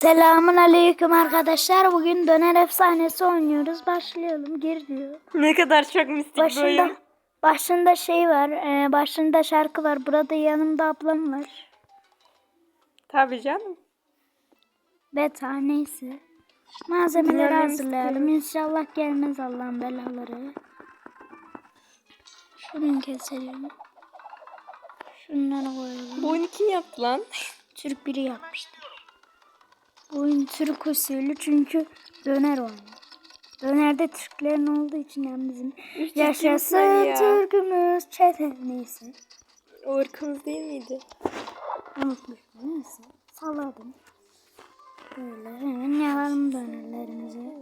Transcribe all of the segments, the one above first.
Selamun aleyküm arkadaşlar. Bugün döner efsanesi oynuyoruz. Başlayalım. Gir diyor. Ne kadar çok mistik Başında oyun. başında şey var. e, başında şarkı var. Burada yanımda ablam var. Tabii canım. Beta neyse. Malzemeleri Dinlenmek hazırlayalım. İnşallah gelmez Allah'ın belaları. Şunu keselim. Şunları koyalım. Bu oyunu kim yaptı lan? Türk biri yapmıştır. Oyun Türk usulü çünkü döner oyunu. Dönerde Türklerin olduğu için yani bizim Üç yaşasın ya. Türk'ümüz çete neyse. O ırkımız değil miydi? Unutmuşum neyse. Salladım. Böyle hemen yalalım dönerlerimizi.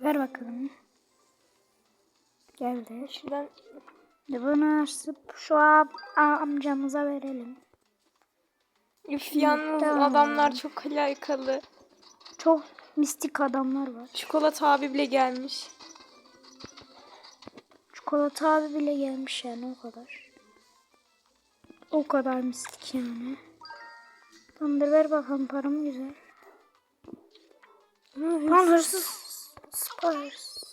Ver bakalım. Geldi. Şuradan bunu açıp şu amcamıza verelim. Üf yalnız tamam. adamlar çok alakalı. Çok mistik adamlar var. Çikolata abi bile gelmiş. Çikolata abi bile gelmiş yani o kadar. O kadar mistik yani. Tamamdır ver bakalım paramı güzel. Lan hırsız. Spars.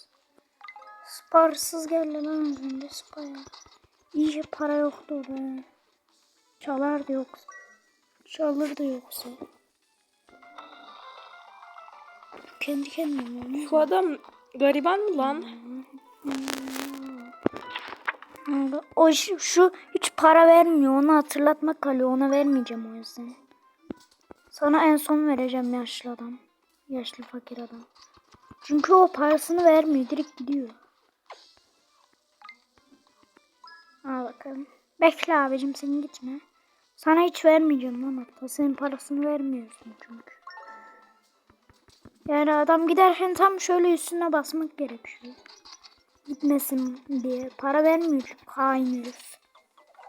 Sparsız geldi lan az önce spaya. İyice para yoktu orada. Çalardı yoksa. Çalırdı yoksa. Kendi kendine oynuyor. Bu adam gariban mı lan? O şu, şu hiç para vermiyor. Onu hatırlatmak kalıyor. Ona vermeyeceğim o yüzden. Sana en son vereceğim yaşlı adam. Yaşlı fakir adam. Çünkü o parasını vermiyor. Direkt gidiyor. Al bakalım. Bekle abicim sen gitme. Sana hiç vermeyeceğim lan hatta. Senin parasını vermiyorsun çünkü. Yani adam giderken tam şöyle üstüne basmak gerekiyor gitmesin diye. Para vermiyor çünkü herif.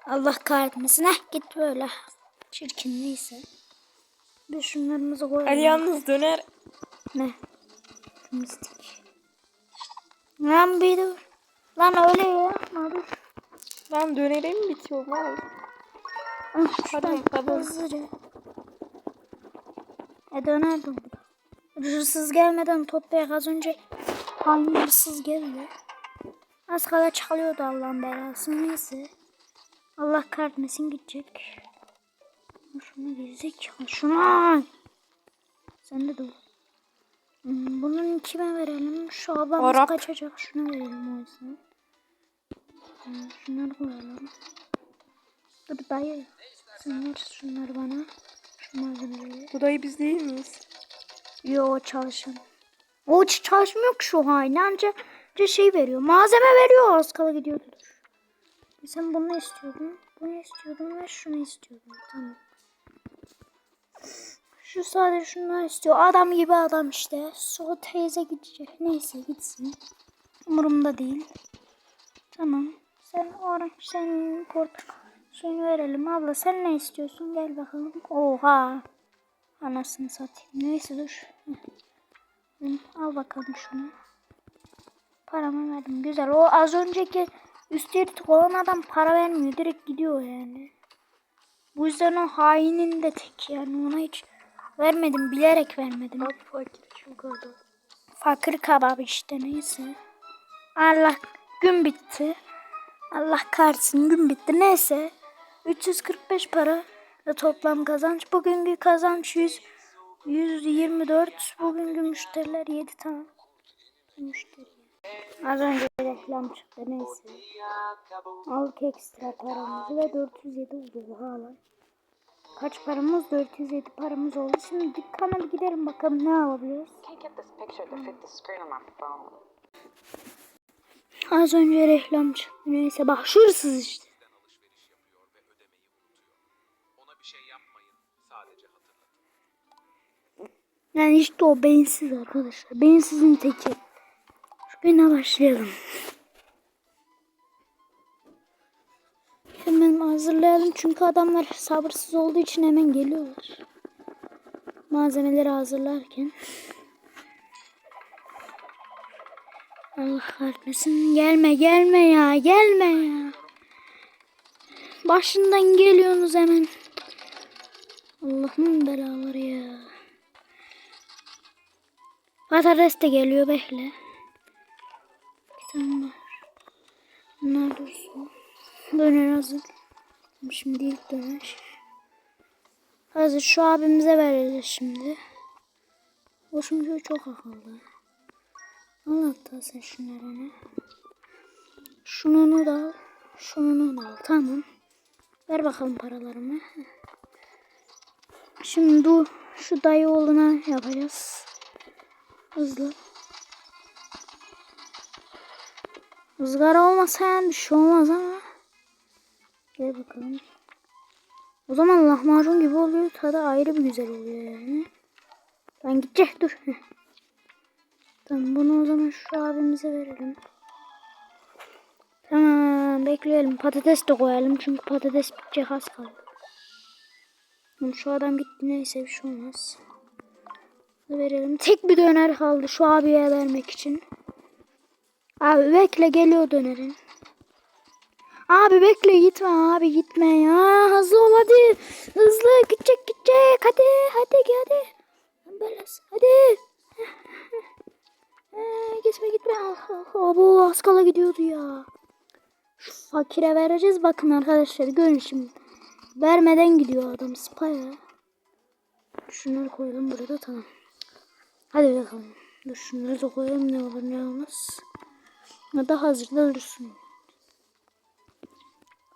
Allah kahretmesin. Heh git böyle. Çirkin neyse. Bir şunlarımızı koyalım. Ali yalnız döner. Ne? Mistik. Lan bir dur. Lan öyle ya. Lan dönere mi bitiyor lan? Pardon. Hızlıca. E dönerdim. Hırsız gelmeden toplayak az önce hain hırsız geldi. Az kala çalıyordu Allah'ın belası neyse. Allah kahretmesin gidecek. Şunu gezecek. Şuna. Sen de dur. Hmm, Bunun kime verelim? Şu ablamız Arap. kaçacak. Şuna verelim o yüzden. Hmm, Şunları koyalım. Dur dayı. Sen ver şunları bana. Şu malzemeleri. Bu dayı biz değil miyiz? Yo çalışan. O hiç çalışmıyor ki şu hain. Anca, şey veriyor. Malzeme veriyor. Az kala gidiyordu. Dur. Sen bunu istiyordun. Bunu istiyordun ve şunu istiyordun. Tamam. Şu sadece şunları istiyor. Adam gibi adam işte. Su teyze gidecek. Neyse gitsin. Umurumda değil. Tamam. Sen orange, sen portakal şeyini verelim. Abla sen ne istiyorsun? Gel bakalım. Oha. Anasını satayım. Neyse dur. Al bakalım şunu. Paramı verdim. Güzel. O az önceki üst yırtık olan adam para vermiyor. Direkt gidiyor yani. Bu yüzden o hainin de tek yani. Ona hiç vermedim. Bilerek vermedim. Bak fakir çünkü adam. Fakir kebabı işte neyse. Allah gün bitti. Allah kahretsin gün bitti. Neyse. 345 para ve toplam kazanç. Bugünkü kazanç 100 124. Bugünkü müşteriler 7 tane. Müşteri. Az önce reklam çıktı neyse. Aldık ekstra paramızı ve 407 oldu hala. Kaç paramız? 407 paramız oldu. Şimdi dükkana bir gidelim bakalım ne alabiliyoruz. Az önce reklam çıktı. Neyse bak şu hırsız işte. Yani işte o beyinsiz arkadaşlar. Beyinsizin teki. Şu güne başlayalım. Hemen hazırlayalım çünkü adamlar sabırsız olduğu için hemen geliyorlar. Malzemeleri hazırlarken. Allah kahretmesin. Gelme gelme ya gelme ya. Başından geliyorsunuz hemen. Allah'ın belaları ya. Patates de geliyor bekle. Bir tane var. Bunlar dursun. Döner hazır. Şimdi ilk döner. Hazır şu abimize vereceğiz şimdi. O şimdi çok akıllı. Al hatta sen şunları. Şununu da al. Şununu da al. Tamam. Ver bakalım paralarımı. Şimdi dur. Şu dayı oğluna yapacağız. Hızlı. Izgara olmasa yani bir şey olmaz ama. Gel bakalım. O zaman lahmacun gibi oluyor. Tadı ayrı bir güzel oluyor yani. Ben gidecek dur. Tamam bunu o zaman şu abimize verelim. Tamam bekleyelim. Patates de koyalım çünkü patates bitecek az kaldı. Şu adam gitti neyse bir şey olmaz. Bunu Verelim. Tek bir döner kaldı şu abiye vermek için. Abi bekle geliyor dönerin. Abi bekle gitme abi gitme ya. Hızlı ol hadi. Hızlı gidecek gidecek. Hadi hadi hadi. Belas hadi. Ee, gitme gitme. Ah, ah, ah, bu az kala gidiyordu ya. Şu fakire vereceğiz. Bakın arkadaşlar görün şimdi. Vermeden gidiyor adam spaya. Şunları koyalım burada tamam. Hadi bakalım. Dur şunları da koyalım ne olur ne olmaz. Ya da hazırda dursun.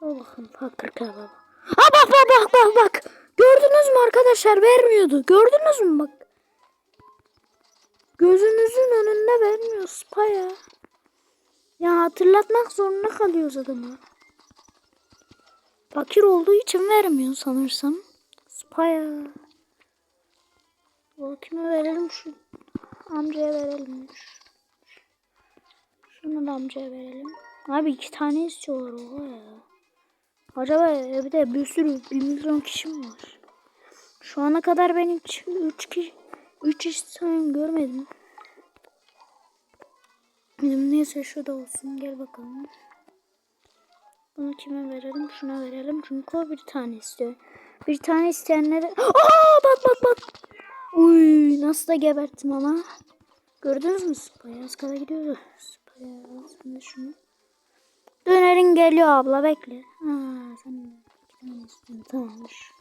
Al bakalım fakir kebabı. Ha bak bak bak bak bak. Gördünüz mü arkadaşlar vermiyordu. Gördünüz mü bak. Gözünüzün önünde vermiyor spaya. Ya hatırlatmak zorunda kalıyoruz adama. Fakir olduğu için vermiyor sanırsam. Spaya. O kime verelim şu amcaya verelim. Şu- Şunu da amcaya verelim. Abi iki tane istiyorlar oha ya. Acaba evde bir sürü bir milyon kişi mi var? Şu ana kadar ben hiç üç kişi üç insan görmedim. Benim neyse şu da olsun gel bakalım. Bunu kime verelim? Şuna verelim. Çünkü o bir tane istiyor. Bir tane isteyenlere... Aa bak bak bak. Uy nasıl da geberttim ama. Gördünüz mü? Beyaz kala gidiyordu. Beyaz. Şimdi şunu. Dönerin geliyor abla bekle. Ha sen istiyorsun. Tamamdır.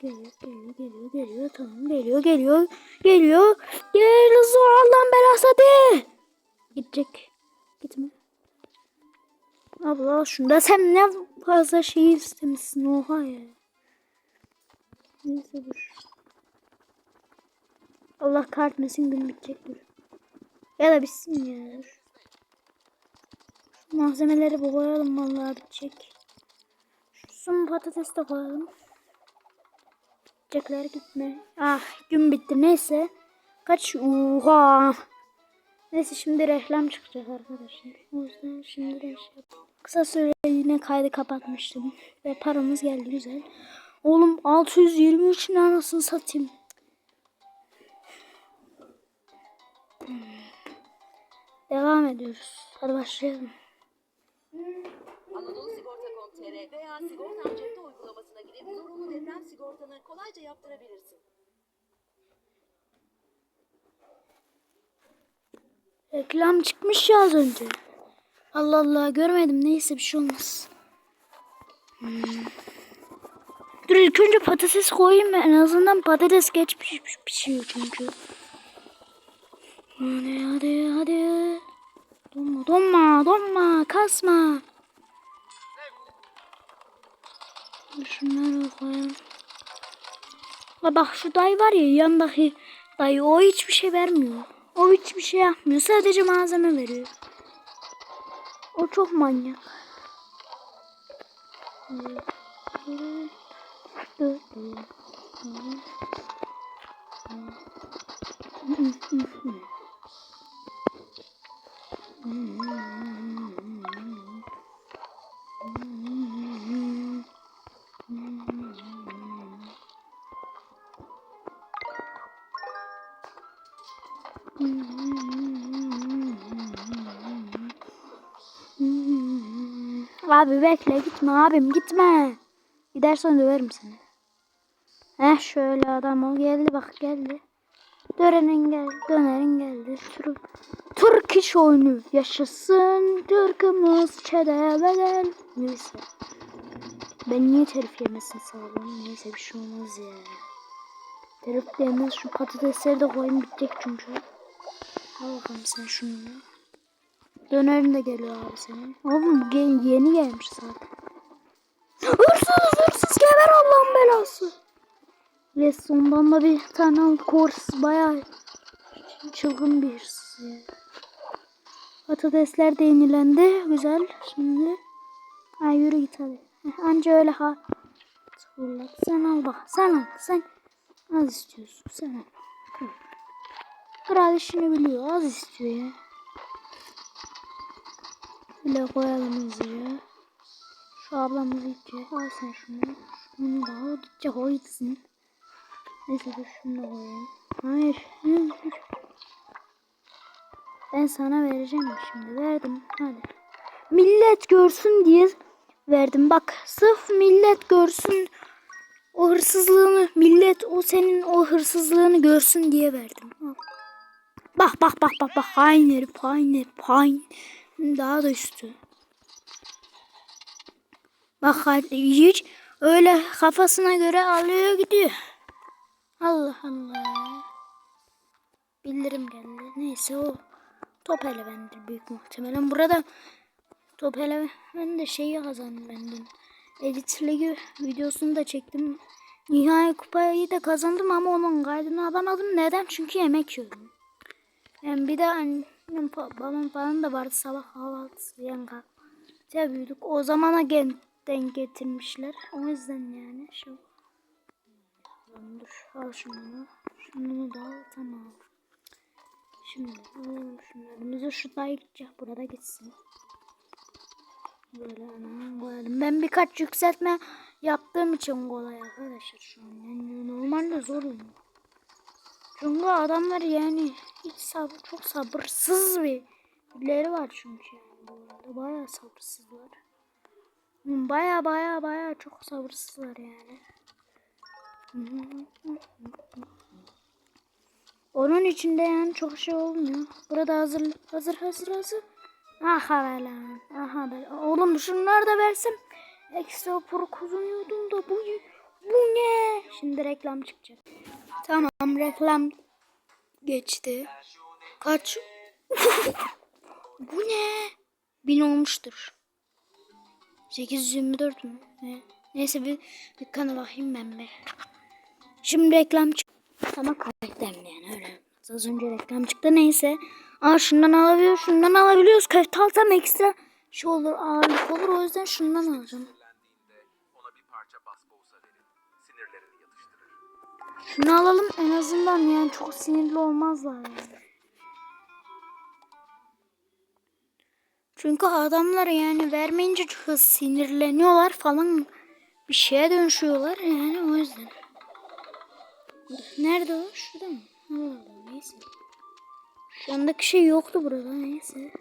Geliyor geliyor geliyor geliyor. Tamam geliyor geliyor. Geliyor. Gel hızlı Allah'ın belası hadi. Gidecek. Gitme. Abla şunda sen ne fazla şey istemişsin oha ya. Neyse dur. Allah kahretmesin gün bitecek dur. Ya da bitsin ya dur. Şu malzemeleri koyalım vallahi bitecek. Şu son patates de koyalım. Bitecekler gitme. Ah gün bitti neyse. Kaç oha. Neyse şimdi reklam çıkacak arkadaşlar. O yüzden şimdi de Kısa süre yine kaydı kapatmıştım. Ve paramız geldi güzel. Oğlum 623 ne anasını satayım. Devam ediyoruz. Hadi başlayalım. Anadolu Sigorta.com.tr veya Sigortam Cepte uygulamasına girip zorunlu deprem sigortanı kolayca yaptırabilirsin. Reklam çıkmış ya az önce. Allah Allah görmedim. Neyse bir şey olmaz. Hmm. Dur ilk önce patates koyayım en azından patates geç piş- piş- pişiyor çünkü. Hadi hadi hadi. Donma donma donma kasma. Şunları koyalım. Ha bak şu dayı var ya yandaki dayı o hiçbir şey vermiyor. O hiçbir şey yapmıyor. Sadece malzeme veriyor. O çok manyak. Abi bekle gitme abim gitme. Gidersen döverim seni. Heh şöyle adam ol geldi bak geldi. Dönerin gel, dönerin geldi. Türk, Türk iş oyunu yaşasın. Türk'ümüz çede bedel. Neyse. Ben niye telif yemesin sağlam? Neyse bir şey olmaz ya. Telif yemez şu patatesleri de koyayım bitecek çünkü. Al bakalım sen şunu. Dönerin de geliyor abi senin. Oğlum bu yeni gelmiş zaten. Hırsız hırsız geber Allah'ın belası. Ve sondan da bir tane kors bayağı çılgın bir hırsız ya. Patatesler de yenilendi. Güzel. Şimdi ha yürü git hadi. Heh, Anca öyle ha. Sen al bak. Sen al. Sen az istiyorsun. Sen al. Kral işini biliyor. Az istiyor ya. Böyle koyalım hızlıca. Şu ablamız gidecek. Al sen şunu. Şunu da al. Gidecek o gitsin. Neyse dur şunu da koyayım. Hayır. Dur. Ben sana vereceğim şimdi. Verdim. Hadi. Millet görsün diye verdim. Bak sırf millet görsün o hırsızlığını millet o senin o hırsızlığını görsün diye verdim. Bak bak bak bak bak hain herif hain herif hain. Daha da üstü. Bak hiç öyle kafasına göre alıyor gidiyor. Allah Allah. Bildirim geldi. Neyse o top elevendir büyük muhtemelen. Burada top eleven de şeyi kazandım ben dün. Edit Ligi videosunu da çektim. Nihai kupayı da kazandım ama onun kaydını alamadım. Neden? Çünkü yemek yiyorum. Yani bir de annem babam falan da vardı sabah kahvaltısı yan kahvaltıya büyüdük. O zamana gen- denk getirmişler. O yüzden yani şu dur al şunu. Şunu da al tamam. Şimdi alalım şunları. Bize şu dayı gidecek burada gitsin. Böyle ana koyalım. Ben birkaç yükseltme yaptığım için kolay arkadaşlar şu an. Yani normalde zor oyun. Çünkü adamlar yani hiç sabır, çok sabırsız bir birileri var çünkü yani bu arada. Bayağı sabırsızlar. Baya baya baya çok sabırsızlar yani. Onun içinde yani çok şey olmuyor. Burada hazır hazır hazır hazır. Aha be lan. Aha be. Oğlum şunları da versem ekstra para kazanıyordum da bu bu ne? Şimdi reklam çıkacak. Tamam reklam geçti. Kaç? bu ne? Bin olmuştur. 824 mü? Ne? Neyse bir dükkana bakayım ben be. Şimdi reklam çıktı. Ama karakterim yani öyle. Az önce reklam çıktı neyse. Aa şundan alabiliyoruz, şundan alabiliyoruz. Köfte alsam ekstra şey olur, ağırlık olur. O yüzden şundan alacağım. Şunu alalım en azından yani çok sinirli olmazlar yani. Çünkü adamlar yani vermeyince çok sinirleniyorlar falan bir şeye dönüşüyorlar yani o yüzden. Nerede o? Şurada mı? Allah Allah neyse. Şu şey yoktu burada neyse.